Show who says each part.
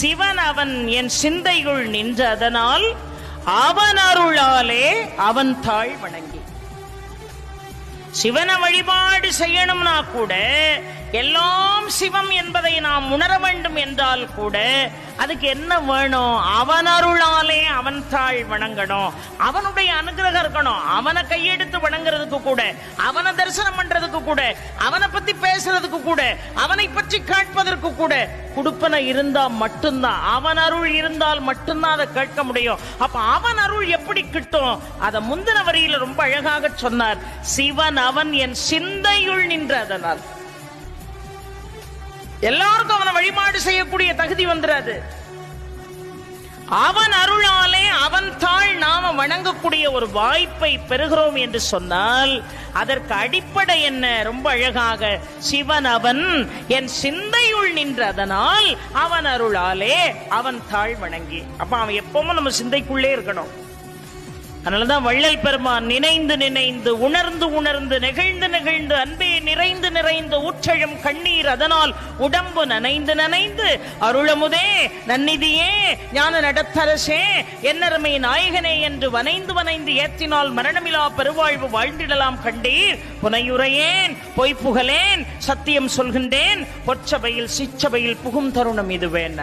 Speaker 1: சிவன் அவன் என் சிந்தையுள் நின்ற அதனால் அவன் அருளாலே அவன் தாழ் வணங்கி. சிவனை வழிபாடு செய்யணும்னா கூட எல்லாம் சிவம் என்பதை நாம் உணர வேண்டும் என்றால் கூட அதுக்கு என்ன வேணும்? அவன் அருளாலே அவன் தாழ் வணங்கணும். அவனுடைய அனுகிரகம் இருக்கணும். அவனை கையெடுத்து வணங்குறதுக்கு கூட அவனை தரிசனம் பண்றதுக்கு கூட அவனை பத்தி பேசுறதுக்கு கூட அவனை பற்றி கேட்பதற்கு கூட குடுப்பன இருந்தா மட்டும்தான். அவன் அருள் இருந்தால் மட்டும்தான் அதை கேட்க முடியும். அப்ப அவன் அருள் எப்படி கிட்டும்? அதை முந்தின வரியில ரொம்ப அழகாக சொன்னார். சிவன் அவன் என் சிந்தையுள் நின்ற அதனால். எல்லாருக்கும் அவனை வழிபாடு செய்யக்கூடிய தகுதி வந்துடாது அவன் அருளாலே அவன் தாள் நாம வணங்கக்கூடிய ஒரு வாய்ப்பை பெறுகிறோம் என்று சொன்னால் அதற்கு அடிப்படை என்ன? ரொம்ப அழகாக சிவன் அவன் என் சிந்தையுள் நின்றதனால் அவன் அருளாலே அவன் தாழ் வணங்கி. அப்ப அவன் எப்பவும் நம்ம சிந்தைக்குள்ளே இருக்கணும். அதனாலதான் வள்ளல் பெருமான் நினைந்து நினைந்து உணர்ந்து உணர்ந்து நெகிழ்ந்து நெகிழ்ந்து அன்பே நிறைந்து நிறைந்து ஊற்றழும் கண்ணீர் அதனால் உடம்பு நனைந்து நனைந்து அருளமுதே நன்னிதியே ஞான நடத்தரசே என்னருமை நாயகனே என்று வனைந்து வனைந்து ஏத்தினால் மரணமிலா பெருவாழ்வு வாழ்ந்திடலாம் கண்டீர். புனையுரையேன் பொய் சத்தியம் சொல்கின்றேன் பொற்சபையில் சிச்சபையில் புகும் தருணம் இதுவே